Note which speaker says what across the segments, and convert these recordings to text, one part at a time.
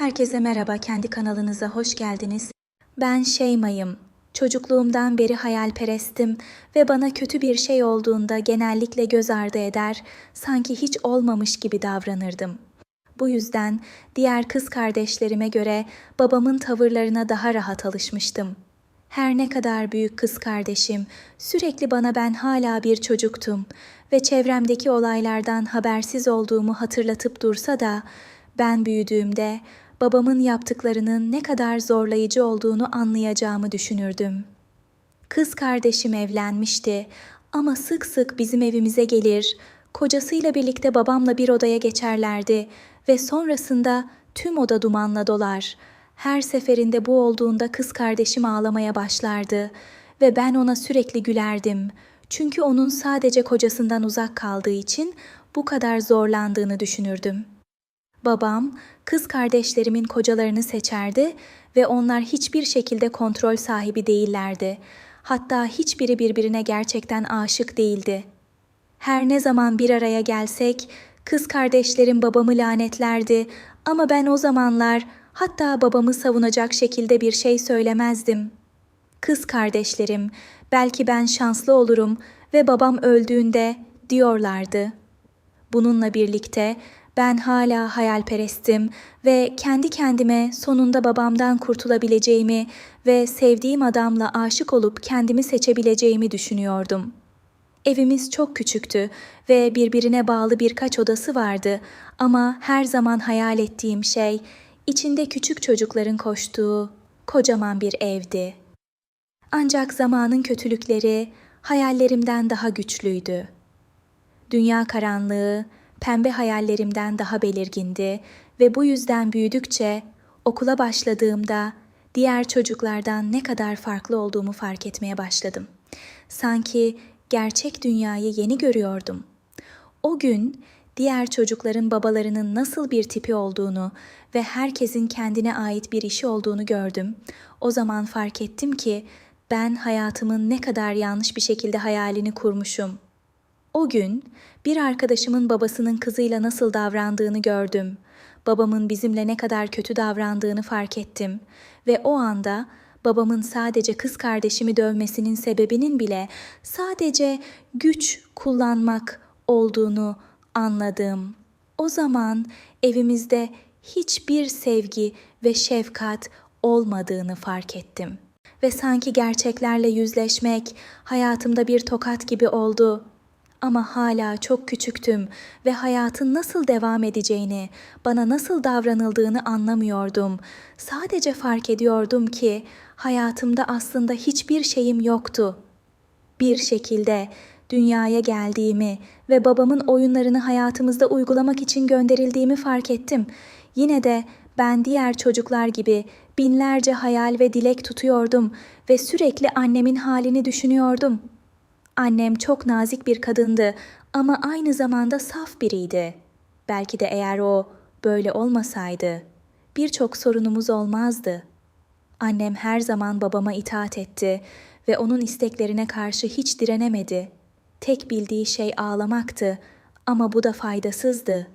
Speaker 1: Herkese merhaba, kendi kanalınıza hoş geldiniz. Ben Şeyma'yım. Çocukluğumdan beri hayalperestim ve bana kötü bir şey olduğunda genellikle göz ardı eder, sanki hiç olmamış gibi davranırdım. Bu yüzden diğer kız kardeşlerime göre babamın tavırlarına daha rahat alışmıştım. Her ne kadar büyük kız kardeşim sürekli bana ben hala bir çocuktum ve çevremdeki olaylardan habersiz olduğumu hatırlatıp dursa da ben büyüdüğümde babamın yaptıklarının ne kadar zorlayıcı olduğunu anlayacağımı düşünürdüm. Kız kardeşim evlenmişti ama sık sık bizim evimize gelir, kocasıyla birlikte babamla bir odaya geçerlerdi ve sonrasında tüm oda dumanla dolar. Her seferinde bu olduğunda kız kardeşim ağlamaya başlardı ve ben ona sürekli gülerdim. Çünkü onun sadece kocasından uzak kaldığı için bu kadar zorlandığını düşünürdüm. Babam kız kardeşlerimin kocalarını seçerdi ve onlar hiçbir şekilde kontrol sahibi değillerdi. Hatta hiçbiri birbirine gerçekten aşık değildi. Her ne zaman bir araya gelsek kız kardeşlerim babamı lanetlerdi ama ben o zamanlar hatta babamı savunacak şekilde bir şey söylemezdim. Kız kardeşlerim, belki ben şanslı olurum ve babam öldüğünde diyorlardı. Bununla birlikte ben hala hayalperestim ve kendi kendime sonunda babamdan kurtulabileceğimi ve sevdiğim adamla aşık olup kendimi seçebileceğimi düşünüyordum. Evimiz çok küçüktü ve birbirine bağlı birkaç odası vardı ama her zaman hayal ettiğim şey içinde küçük çocukların koştuğu kocaman bir evdi. Ancak zamanın kötülükleri hayallerimden daha güçlüydü. Dünya karanlığı pembe hayallerimden daha belirgindi ve bu yüzden büyüdükçe okula başladığımda diğer çocuklardan ne kadar farklı olduğumu fark etmeye başladım. Sanki gerçek dünyayı yeni görüyordum. O gün diğer çocukların babalarının nasıl bir tipi olduğunu ve herkesin kendine ait bir işi olduğunu gördüm. O zaman fark ettim ki ben hayatımın ne kadar yanlış bir şekilde hayalini kurmuşum. O gün bir arkadaşımın babasının kızıyla nasıl davrandığını gördüm. Babamın bizimle ne kadar kötü davrandığını fark ettim ve o anda babamın sadece kız kardeşimi dövmesinin sebebinin bile sadece güç kullanmak olduğunu anladım. O zaman evimizde hiçbir sevgi ve şefkat olmadığını fark ettim. Ve sanki gerçeklerle yüzleşmek hayatımda bir tokat gibi oldu. Ama hala çok küçüktüm ve hayatın nasıl devam edeceğini, bana nasıl davranıldığını anlamıyordum. Sadece fark ediyordum ki hayatımda aslında hiçbir şeyim yoktu. Bir şekilde dünyaya geldiğimi ve babamın oyunlarını hayatımızda uygulamak için gönderildiğimi fark ettim. Yine de ben diğer çocuklar gibi binlerce hayal ve dilek tutuyordum ve sürekli annemin halini düşünüyordum.'' Annem çok nazik bir kadındı ama aynı zamanda saf biriydi. Belki de eğer o böyle olmasaydı birçok sorunumuz olmazdı. Annem her zaman babama itaat etti ve onun isteklerine karşı hiç direnemedi. Tek bildiği şey ağlamaktı ama bu da faydasızdı.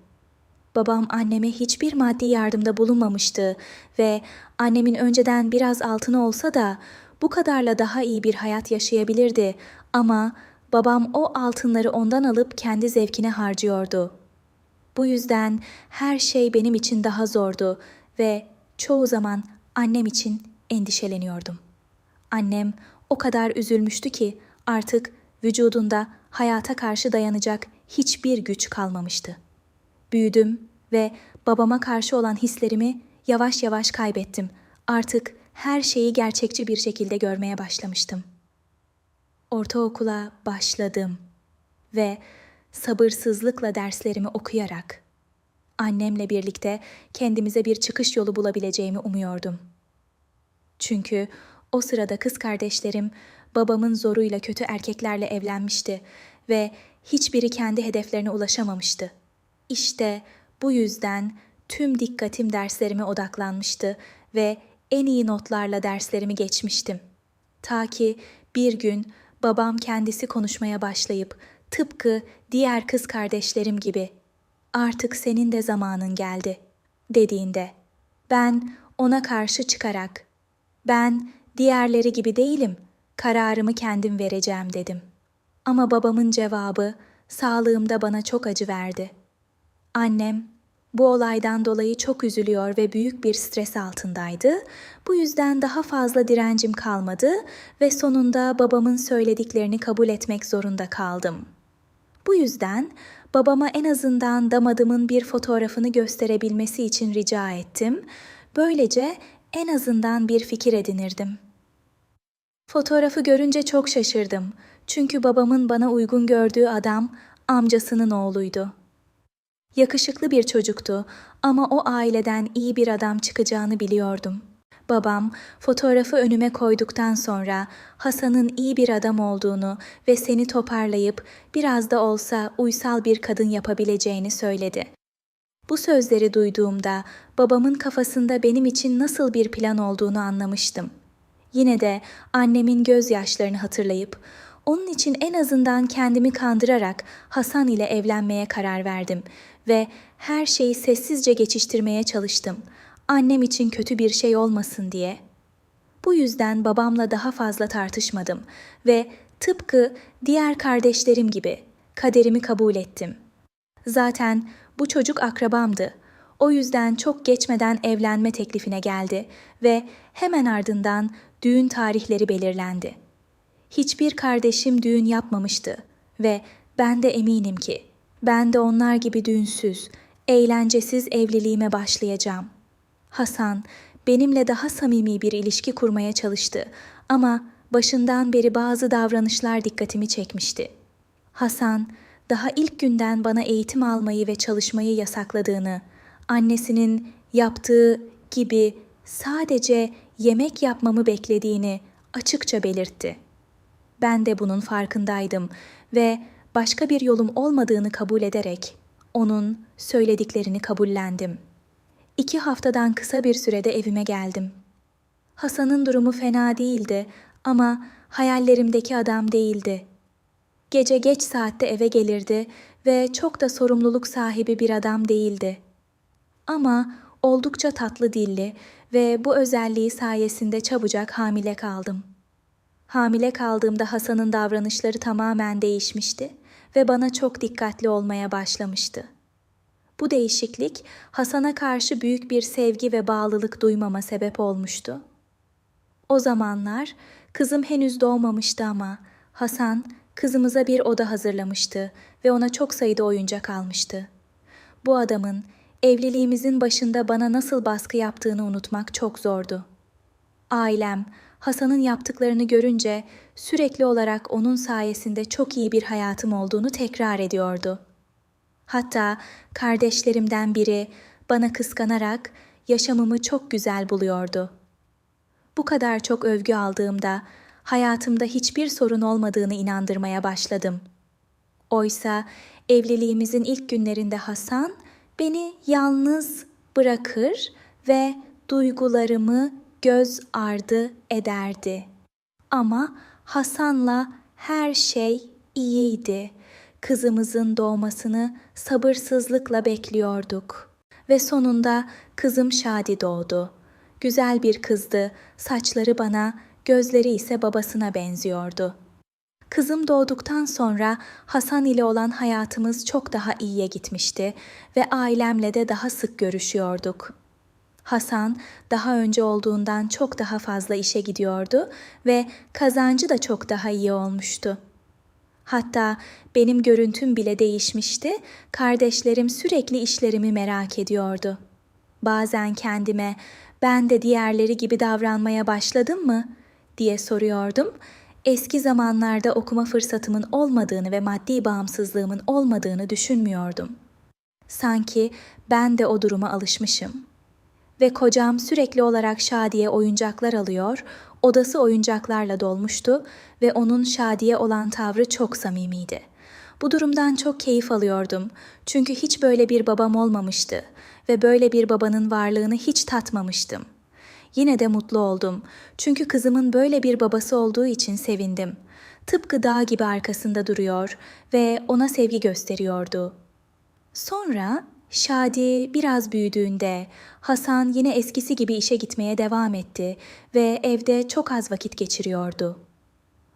Speaker 1: Babam anneme hiçbir maddi yardımda bulunmamıştı ve annemin önceden biraz altını olsa da bu kadarla daha iyi bir hayat yaşayabilirdi ama babam o altınları ondan alıp kendi zevkine harcıyordu. Bu yüzden her şey benim için daha zordu ve çoğu zaman annem için endişeleniyordum. Annem o kadar üzülmüştü ki artık vücudunda hayata karşı dayanacak hiçbir güç kalmamıştı. Büyüdüm ve babama karşı olan hislerimi yavaş yavaş kaybettim. Artık her şeyi gerçekçi bir şekilde görmeye başlamıştım. Ortaokula başladım ve sabırsızlıkla derslerimi okuyarak annemle birlikte kendimize bir çıkış yolu bulabileceğimi umuyordum. Çünkü o sırada kız kardeşlerim babamın zoruyla kötü erkeklerle evlenmişti ve hiçbiri kendi hedeflerine ulaşamamıştı. İşte bu yüzden tüm dikkatim derslerime odaklanmıştı ve en iyi notlarla derslerimi geçmiştim. Ta ki bir gün babam kendisi konuşmaya başlayıp tıpkı diğer kız kardeşlerim gibi artık senin de zamanın geldi dediğinde Ben ona karşı çıkarak, ben diğerleri gibi değilim, kararımı kendim vereceğim dedim. Ama babamın cevabı sağlığımda bana çok acı verdi. Annem bu olaydan dolayı çok üzülüyor ve büyük bir stres altındaydı. Bu yüzden daha fazla direncim kalmadı ve sonunda babamın söylediklerini kabul etmek zorunda kaldım. Bu yüzden babama en azından damadımın bir fotoğrafını gösterebilmesi için rica ettim. Böylece en azından bir fikir edinirdim. Fotoğrafı görünce çok şaşırdım. Çünkü babamın bana uygun gördüğü adam amcasının oğluydu. Yakışıklı bir çocuktu ama o aileden iyi bir adam çıkacağını biliyordum. Babam fotoğrafı önüme koyduktan sonra Hasan'ın iyi bir adam olduğunu ve seni toparlayıp biraz da olsa uysal bir kadın yapabileceğini söyledi. Bu sözleri duyduğumda babamın kafasında benim için nasıl bir plan olduğunu anlamıştım. Yine de annemin gözyaşlarını hatırlayıp onun için en azından kendimi kandırarak Hasan ile evlenmeye karar verdim ve her şeyi sessizce geçiştirmeye çalıştım. Annem için kötü bir şey olmasın diye. Bu yüzden babamla daha fazla tartışmadım ve tıpkı diğer kardeşlerim gibi kaderimi kabul ettim. Zaten bu çocuk akrabamdı. O yüzden çok geçmeden evlenme teklifine geldi ve hemen ardından düğün tarihleri belirlendi. Hiçbir kardeşim düğün yapmamıştı ve ben de eminim ki ben de onlar gibi düğünsüz, eğlencesiz evliliğime başlayacağım. Hasan benimle daha samimi bir ilişki kurmaya çalıştı ama başından beri bazı davranışlar dikkatimi çekmişti. Hasan daha ilk günden bana eğitim almayı ve çalışmayı yasakladığını, annesinin yaptığı gibi sadece yemek yapmamı beklediğini açıkça belirtti. Ben de bunun farkındaydım ve başka bir yolum olmadığını kabul ederek onun söylediklerini kabullendim. İki haftadan kısa bir sürede evime geldim. Hasan'ın durumu fena değildi ama hayallerimdeki adam değildi. Gece geç saatte eve gelirdi ve çok da sorumluluk sahibi bir adam değildi. Ama oldukça tatlı dilli ve bu özelliği sayesinde çabucak hamile kaldım. Hamile kaldığımda Hasan'ın davranışları tamamen değişmişti ve bana çok dikkatli olmaya başlamıştı. Bu değişiklik Hasan'a karşı büyük bir sevgi ve bağlılık duymama sebep olmuştu. O zamanlar kızım henüz doğmamıştı ama Hasan kızımıza bir oda hazırlamıştı ve ona çok sayıda oyuncak almıştı. Bu adamın evliliğimizin başında bana nasıl baskı yaptığını unutmak çok zordu. Ailem Hasan'ın yaptıklarını görünce sürekli olarak onun sayesinde çok iyi bir hayatım olduğunu tekrar ediyordu. Hatta kardeşlerimden biri bana kıskanarak yaşamımı çok güzel buluyordu. Bu kadar çok övgü aldığımda hayatımda hiçbir sorun olmadığını inandırmaya başladım. Oysa evliliğimizin ilk günlerinde Hasan beni yalnız bırakır ve duygularımı göz ardı ederdi. Ama Hasan'la her şey iyiydi. Kızımızın doğmasını sabırsızlıkla bekliyorduk. Ve sonunda kızım Şadi doğdu. Güzel bir kızdı. Saçları bana, gözleri ise babasına benziyordu. Kızım doğduktan sonra Hasan ile olan hayatımız çok daha iyiye gitmişti ve ailemle de daha sık görüşüyorduk. Hasan daha önce olduğundan çok daha fazla işe gidiyordu ve kazancı da çok daha iyi olmuştu. Hatta benim görüntüm bile değişmişti. Kardeşlerim sürekli işlerimi merak ediyordu. Bazen kendime ben de diğerleri gibi davranmaya başladım mı diye soruyordum. Eski zamanlarda okuma fırsatımın olmadığını ve maddi bağımsızlığımın olmadığını düşünmüyordum. Sanki ben de o duruma alışmışım. Ve kocam sürekli olarak Şadiye oyuncaklar alıyor, odası oyuncaklarla dolmuştu ve onun Şadiye olan tavrı çok samimiydi. Bu durumdan çok keyif alıyordum. Çünkü hiç böyle bir babam olmamıştı ve böyle bir babanın varlığını hiç tatmamıştım. Yine de mutlu oldum. Çünkü kızımın böyle bir babası olduğu için sevindim. Tıpkı dağ gibi arkasında duruyor ve ona sevgi gösteriyordu. Sonra Şadi biraz büyüdüğünde Hasan yine eskisi gibi işe gitmeye devam etti ve evde çok az vakit geçiriyordu.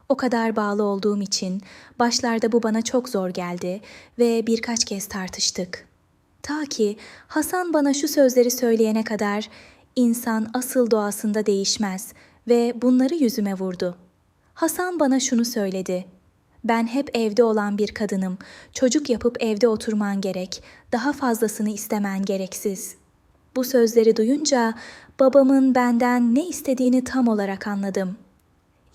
Speaker 1: O kadar bağlı olduğum için başlarda bu bana çok zor geldi ve birkaç kez tartıştık. Ta ki Hasan bana şu sözleri söyleyene kadar insan asıl doğasında değişmez ve bunları yüzüme vurdu. Hasan bana şunu söyledi. Ben hep evde olan bir kadınım. Çocuk yapıp evde oturman gerek. Daha fazlasını istemen gereksiz. Bu sözleri duyunca babamın benden ne istediğini tam olarak anladım.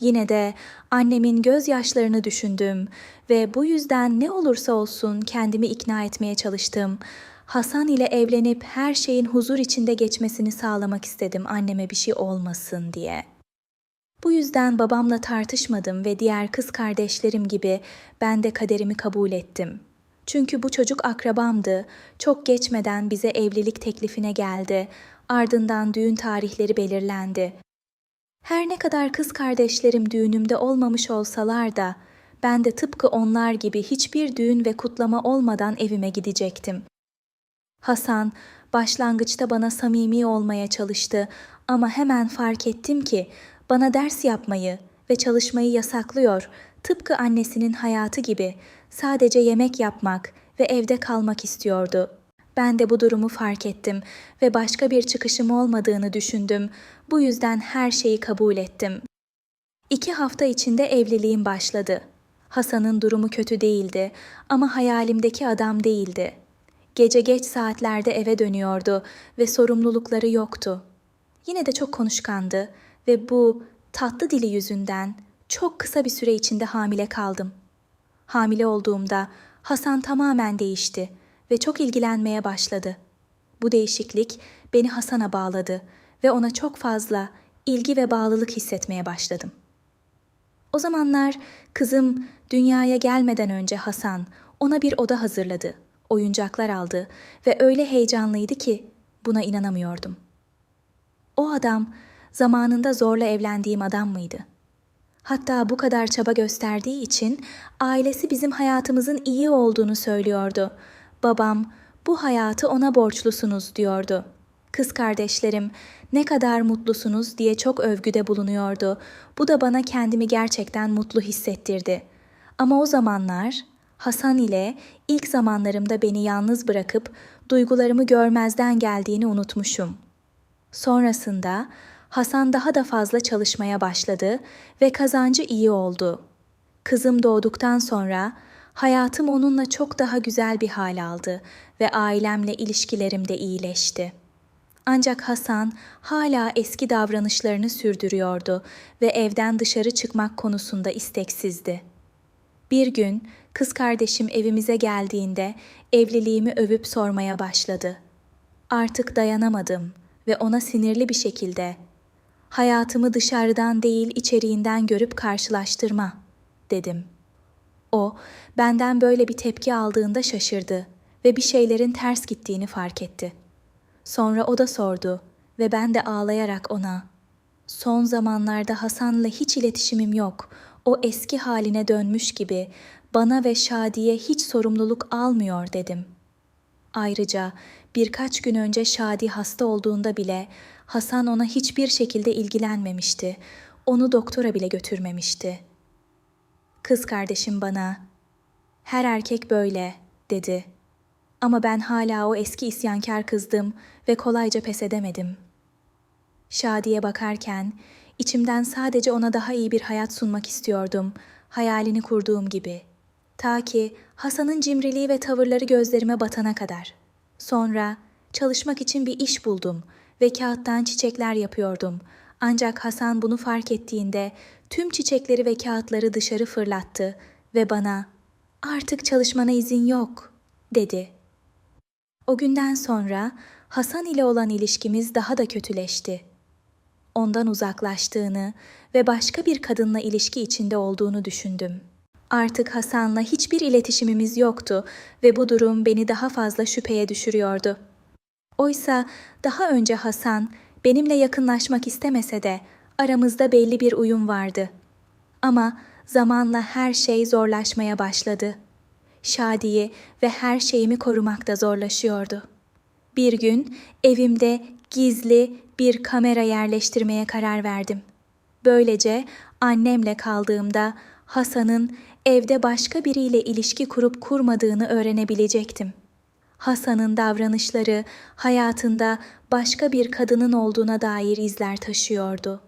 Speaker 1: Yine de annemin gözyaşlarını düşündüm ve bu yüzden ne olursa olsun kendimi ikna etmeye çalıştım. Hasan ile evlenip her şeyin huzur içinde geçmesini sağlamak istedim anneme bir şey olmasın diye.'' Bu yüzden babamla tartışmadım ve diğer kız kardeşlerim gibi ben de kaderimi kabul ettim. Çünkü bu çocuk akrabamdı. Çok geçmeden bize evlilik teklifine geldi. Ardından düğün tarihleri belirlendi. Her ne kadar kız kardeşlerim düğünümde olmamış olsalar da ben de tıpkı onlar gibi hiçbir düğün ve kutlama olmadan evime gidecektim. Hasan başlangıçta bana samimi olmaya çalıştı ama hemen fark ettim ki bana ders yapmayı ve çalışmayı yasaklıyor, tıpkı annesinin hayatı gibi sadece yemek yapmak ve evde kalmak istiyordu. Ben de bu durumu fark ettim ve başka bir çıkışım olmadığını düşündüm. Bu yüzden her şeyi kabul ettim. İki hafta içinde evliliğim başladı. Hasan'ın durumu kötü değildi ama hayalimdeki adam değildi. Gece geç saatlerde eve dönüyordu ve sorumlulukları yoktu. Yine de çok konuşkandı ve bu tatlı dili yüzünden çok kısa bir süre içinde hamile kaldım. Hamile olduğumda Hasan tamamen değişti ve çok ilgilenmeye başladı. Bu değişiklik beni Hasan'a bağladı ve ona çok fazla ilgi ve bağlılık hissetmeye başladım. O zamanlar kızım dünyaya gelmeden önce Hasan ona bir oda hazırladı, oyuncaklar aldı ve öyle heyecanlıydı ki buna inanamıyordum. O adam zamanında zorla evlendiğim adam mıydı? Hatta bu kadar çaba gösterdiği için ailesi bizim hayatımızın iyi olduğunu söylüyordu. Babam, bu hayatı ona borçlusunuz diyordu. Kız kardeşlerim, ne kadar mutlusunuz diye çok övgüde bulunuyordu. Bu da bana kendimi gerçekten mutlu hissettirdi. Ama o zamanlar Hasan ile ilk zamanlarımda beni yalnız bırakıp duygularımı görmezden geldiğini unutmuşum. Sonrasında Hasan daha da fazla çalışmaya başladı ve kazancı iyi oldu. Kızım doğduktan sonra hayatım onunla çok daha güzel bir hal aldı ve ailemle ilişkilerim de iyileşti. Ancak Hasan hala eski davranışlarını sürdürüyordu ve evden dışarı çıkmak konusunda isteksizdi. Bir gün kız kardeşim evimize geldiğinde evliliğimi övüp sormaya başladı. Artık dayanamadım ve ona sinirli bir şekilde hayatımı dışarıdan değil içeriğinden görüp karşılaştırma, dedim. O, benden böyle bir tepki aldığında şaşırdı ve bir şeylerin ters gittiğini fark etti. Sonra o da sordu ve ben de ağlayarak ona, son zamanlarda Hasan'la hiç iletişimim yok, o eski haline dönmüş gibi bana ve Şadi'ye hiç sorumluluk almıyor dedim. Ayrıca birkaç gün önce Şadi hasta olduğunda bile Hasan ona hiçbir şekilde ilgilenmemişti. Onu doktora bile götürmemişti. Kız kardeşim bana, "Her erkek böyle." dedi. Ama ben hala o eski isyankar kızdım ve kolayca pes edemedim. Şadiye bakarken içimden sadece ona daha iyi bir hayat sunmak istiyordum, hayalini kurduğum gibi. Ta ki Hasan'ın cimriliği ve tavırları gözlerime batana kadar. Sonra çalışmak için bir iş buldum ve kağıttan çiçekler yapıyordum. Ancak Hasan bunu fark ettiğinde tüm çiçekleri ve kağıtları dışarı fırlattı ve bana "Artık çalışmana izin yok." dedi. O günden sonra Hasan ile olan ilişkimiz daha da kötüleşti. Ondan uzaklaştığını ve başka bir kadınla ilişki içinde olduğunu düşündüm. Artık Hasan'la hiçbir iletişimimiz yoktu ve bu durum beni daha fazla şüpheye düşürüyordu. Oysa daha önce Hasan benimle yakınlaşmak istemese de aramızda belli bir uyum vardı. Ama zamanla her şey zorlaşmaya başladı. Şadi'yi ve her şeyimi korumakta zorlaşıyordu. Bir gün evimde gizli bir kamera yerleştirmeye karar verdim. Böylece annemle kaldığımda Hasan'ın evde başka biriyle ilişki kurup kurmadığını öğrenebilecektim. Hasan'ın davranışları hayatında başka bir kadının olduğuna dair izler taşıyordu.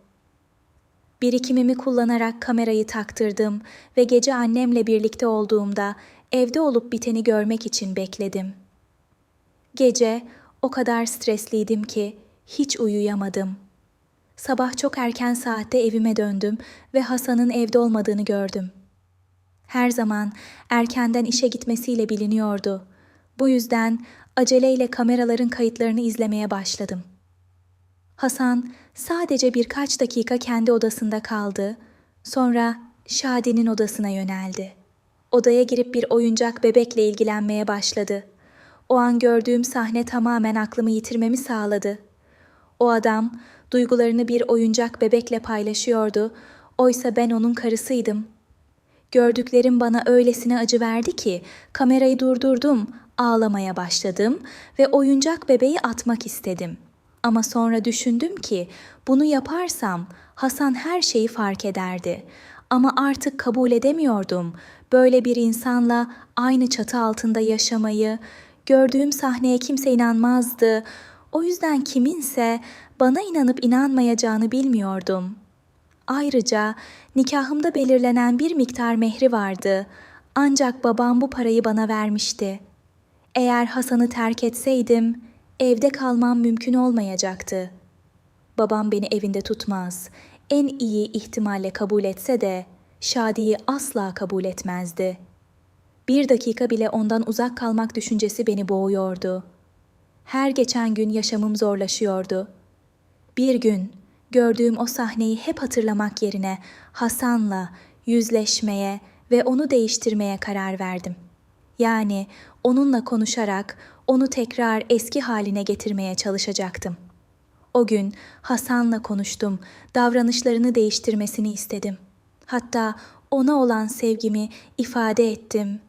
Speaker 1: Birikimimi kullanarak kamerayı taktırdım ve gece annemle birlikte olduğumda evde olup biteni görmek için bekledim. Gece o kadar stresliydim ki hiç uyuyamadım. Sabah çok erken saatte evime döndüm ve Hasan'ın evde olmadığını gördüm. Her zaman erkenden işe gitmesiyle biliniyordu. Bu yüzden aceleyle kameraların kayıtlarını izlemeye başladım. Hasan sadece birkaç dakika kendi odasında kaldı. Sonra Şadi'nin odasına yöneldi. Odaya girip bir oyuncak bebekle ilgilenmeye başladı. O an gördüğüm sahne tamamen aklımı yitirmemi sağladı. O adam duygularını bir oyuncak bebekle paylaşıyordu. Oysa ben onun karısıydım. Gördüklerim bana öylesine acı verdi ki kamerayı durdurdum, ağlamaya başladım ve oyuncak bebeği atmak istedim. Ama sonra düşündüm ki bunu yaparsam Hasan her şeyi fark ederdi. Ama artık kabul edemiyordum. Böyle bir insanla aynı çatı altında yaşamayı, gördüğüm sahneye kimse inanmazdı. O yüzden kiminse bana inanıp inanmayacağını bilmiyordum. Ayrıca nikahımda belirlenen bir miktar mehri vardı. Ancak babam bu parayı bana vermişti. Eğer Hasan'ı terk etseydim evde kalmam mümkün olmayacaktı. Babam beni evinde tutmaz. En iyi ihtimalle kabul etse de Şadi'yi asla kabul etmezdi. Bir dakika bile ondan uzak kalmak düşüncesi beni boğuyordu. Her geçen gün yaşamım zorlaşıyordu. Bir gün gördüğüm o sahneyi hep hatırlamak yerine Hasan'la yüzleşmeye ve onu değiştirmeye karar verdim. Yani onunla konuşarak onu tekrar eski haline getirmeye çalışacaktım. O gün Hasan'la konuştum, davranışlarını değiştirmesini istedim. Hatta ona olan sevgimi ifade ettim.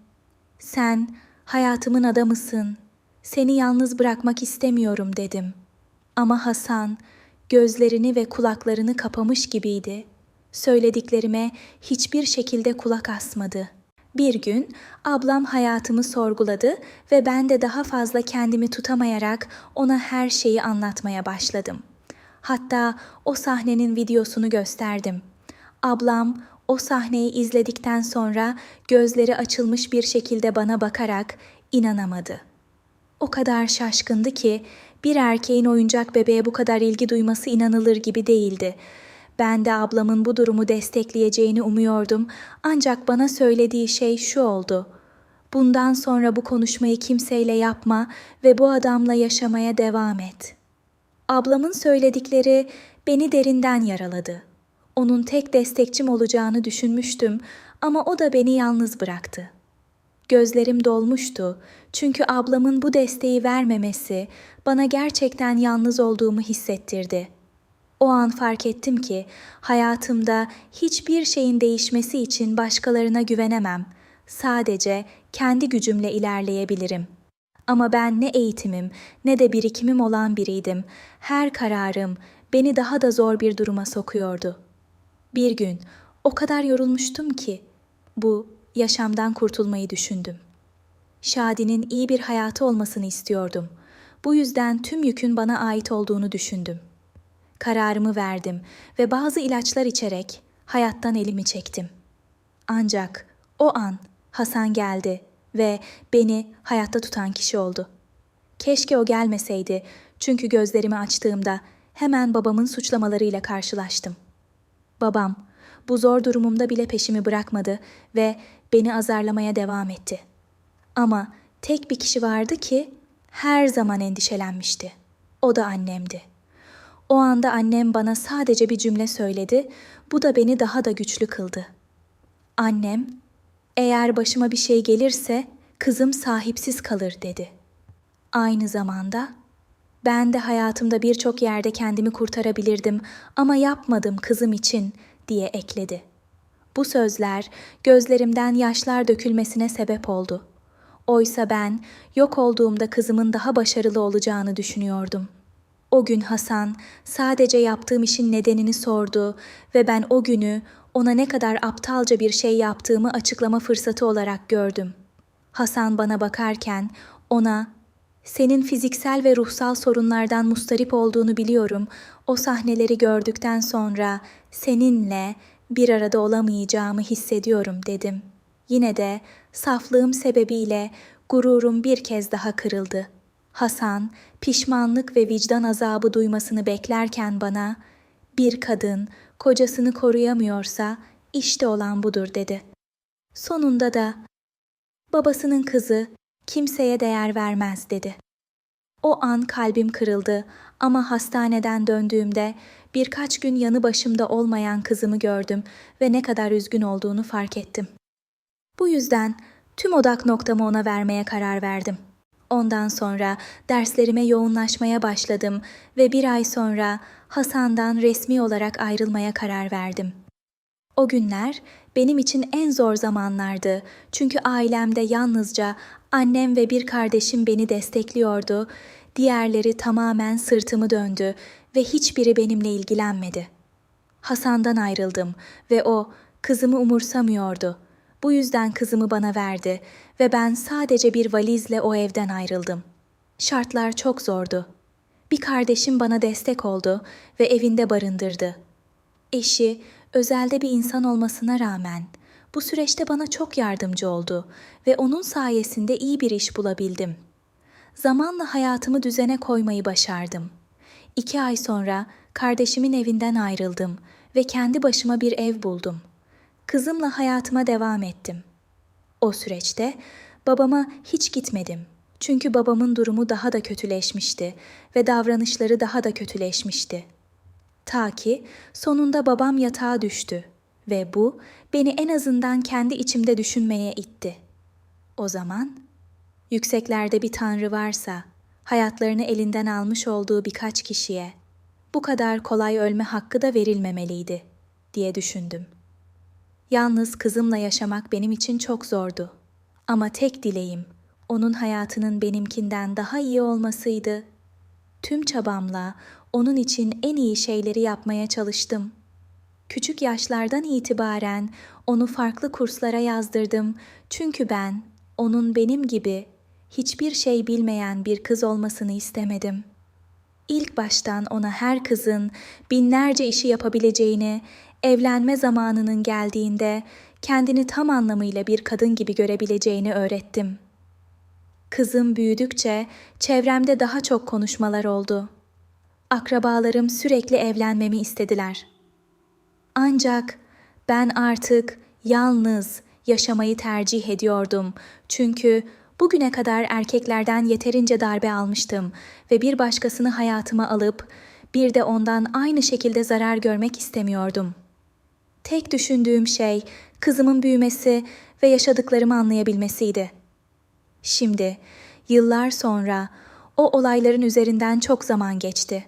Speaker 1: Sen hayatımın adamısın. Seni yalnız bırakmak istemiyorum dedim. Ama Hasan gözlerini ve kulaklarını kapamış gibiydi. Söylediklerime hiçbir şekilde kulak asmadı. Bir gün ablam hayatımı sorguladı ve ben de daha fazla kendimi tutamayarak ona her şeyi anlatmaya başladım. Hatta o sahnenin videosunu gösterdim. Ablam o sahneyi izledikten sonra gözleri açılmış bir şekilde bana bakarak inanamadı. O kadar şaşkındı ki bir erkeğin oyuncak bebeğe bu kadar ilgi duyması inanılır gibi değildi. Ben de ablamın bu durumu destekleyeceğini umuyordum ancak bana söylediği şey şu oldu. Bundan sonra bu konuşmayı kimseyle yapma ve bu adamla yaşamaya devam et. Ablamın söyledikleri beni derinden yaraladı. Onun tek destekçim olacağını düşünmüştüm ama o da beni yalnız bıraktı. Gözlerim dolmuştu çünkü ablamın bu desteği vermemesi bana gerçekten yalnız olduğumu hissettirdi. O an fark ettim ki hayatımda hiçbir şeyin değişmesi için başkalarına güvenemem. Sadece kendi gücümle ilerleyebilirim. Ama ben ne eğitimim ne de birikimim olan biriydim. Her kararım beni daha da zor bir duruma sokuyordu. Bir gün o kadar yorulmuştum ki bu yaşamdan kurtulmayı düşündüm. Şadi'nin iyi bir hayatı olmasını istiyordum. Bu yüzden tüm yükün bana ait olduğunu düşündüm. Kararımı verdim ve bazı ilaçlar içerek hayattan elimi çektim. Ancak o an Hasan geldi ve beni hayatta tutan kişi oldu. Keşke o gelmeseydi çünkü gözlerimi açtığımda hemen babamın suçlamalarıyla karşılaştım. Babam bu zor durumumda bile peşimi bırakmadı ve beni azarlamaya devam etti. Ama tek bir kişi vardı ki her zaman endişelenmişti. O da annemdi. O anda annem bana sadece bir cümle söyledi. Bu da beni daha da güçlü kıldı. Annem, eğer başıma bir şey gelirse kızım sahipsiz kalır dedi. Aynı zamanda ben de hayatımda birçok yerde kendimi kurtarabilirdim ama yapmadım kızım için diye ekledi. Bu sözler gözlerimden yaşlar dökülmesine sebep oldu. Oysa ben yok olduğumda kızımın daha başarılı olacağını düşünüyordum. O gün Hasan sadece yaptığım işin nedenini sordu ve ben o günü ona ne kadar aptalca bir şey yaptığımı açıklama fırsatı olarak gördüm. Hasan bana bakarken ona senin fiziksel ve ruhsal sorunlardan mustarip olduğunu biliyorum. O sahneleri gördükten sonra seninle bir arada olamayacağımı hissediyorum dedim. Yine de saflığım sebebiyle gururum bir kez daha kırıldı. Hasan pişmanlık ve vicdan azabı duymasını beklerken bana bir kadın kocasını koruyamıyorsa işte olan budur dedi. Sonunda da babasının kızı kimseye değer vermez dedi. O an kalbim kırıldı ama hastaneden döndüğümde birkaç gün yanı başımda olmayan kızımı gördüm ve ne kadar üzgün olduğunu fark ettim. Bu yüzden tüm odak noktamı ona vermeye karar verdim. Ondan sonra derslerime yoğunlaşmaya başladım ve bir ay sonra Hasan'dan resmi olarak ayrılmaya karar verdim. O günler benim için en zor zamanlardı. Çünkü ailemde yalnızca annem ve bir kardeşim beni destekliyordu. Diğerleri tamamen sırtımı döndü ve hiçbiri benimle ilgilenmedi. Hasan'dan ayrıldım ve o kızımı umursamıyordu. Bu yüzden kızımı bana verdi ve ben sadece bir valizle o evden ayrıldım. Şartlar çok zordu. Bir kardeşim bana destek oldu ve evinde barındırdı. Eşi özelde bir insan olmasına rağmen bu süreçte bana çok yardımcı oldu ve onun sayesinde iyi bir iş bulabildim. Zamanla hayatımı düzene koymayı başardım. İki ay sonra kardeşimin evinden ayrıldım ve kendi başıma bir ev buldum. Kızımla hayatıma devam ettim. O süreçte babama hiç gitmedim. Çünkü babamın durumu daha da kötüleşmişti ve davranışları daha da kötüleşmişti. Ta ki sonunda babam yatağa düştü ve bu beni en azından kendi içimde düşünmeye itti. O zaman yükseklerde bir tanrı varsa hayatlarını elinden almış olduğu birkaç kişiye bu kadar kolay ölme hakkı da verilmemeliydi diye düşündüm. Yalnız kızımla yaşamak benim için çok zordu. Ama tek dileğim onun hayatının benimkinden daha iyi olmasıydı. Tüm çabamla onun için en iyi şeyleri yapmaya çalıştım. Küçük yaşlardan itibaren onu farklı kurslara yazdırdım çünkü ben onun benim gibi hiçbir şey bilmeyen bir kız olmasını istemedim. İlk baştan ona her kızın binlerce işi yapabileceğini, evlenme zamanının geldiğinde kendini tam anlamıyla bir kadın gibi görebileceğini öğrettim. Kızım büyüdükçe çevremde daha çok konuşmalar oldu. Akrabalarım sürekli evlenmemi istediler. Ancak ben artık yalnız yaşamayı tercih ediyordum. Çünkü bugüne kadar erkeklerden yeterince darbe almıştım ve bir başkasını hayatıma alıp bir de ondan aynı şekilde zarar görmek istemiyordum. Tek düşündüğüm şey kızımın büyümesi ve yaşadıklarımı anlayabilmesiydi. Şimdi, yıllar sonra o olayların üzerinden çok zaman geçti.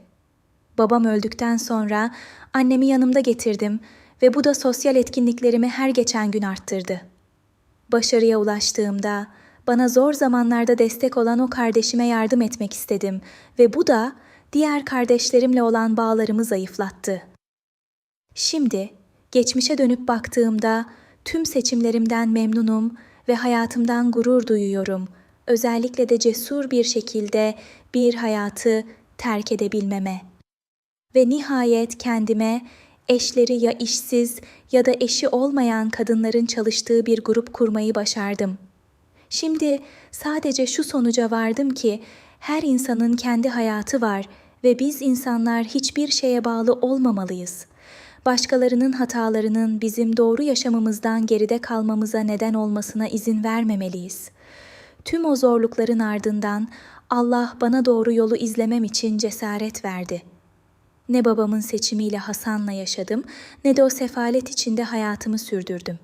Speaker 1: Babam öldükten sonra annemi yanımda getirdim ve bu da sosyal etkinliklerimi her geçen gün arttırdı. Başarıya ulaştığımda bana zor zamanlarda destek olan o kardeşime yardım etmek istedim ve bu da diğer kardeşlerimle olan bağlarımı zayıflattı. Şimdi geçmişe dönüp baktığımda tüm seçimlerimden memnunum ve hayatımdan gurur duyuyorum. Özellikle de cesur bir şekilde bir hayatı terk edebilmeme. Ve nihayet kendime eşleri ya işsiz ya da eşi olmayan kadınların çalıştığı bir grup kurmayı başardım. Şimdi sadece şu sonuca vardım ki her insanın kendi hayatı var ve biz insanlar hiçbir şeye bağlı olmamalıyız. Başkalarının hatalarının bizim doğru yaşamımızdan geride kalmamıza neden olmasına izin vermemeliyiz. Tüm o zorlukların ardından Allah bana doğru yolu izlemem için cesaret verdi. Ne babamın seçimiyle Hasan'la yaşadım ne de o sefalet içinde hayatımı sürdürdüm.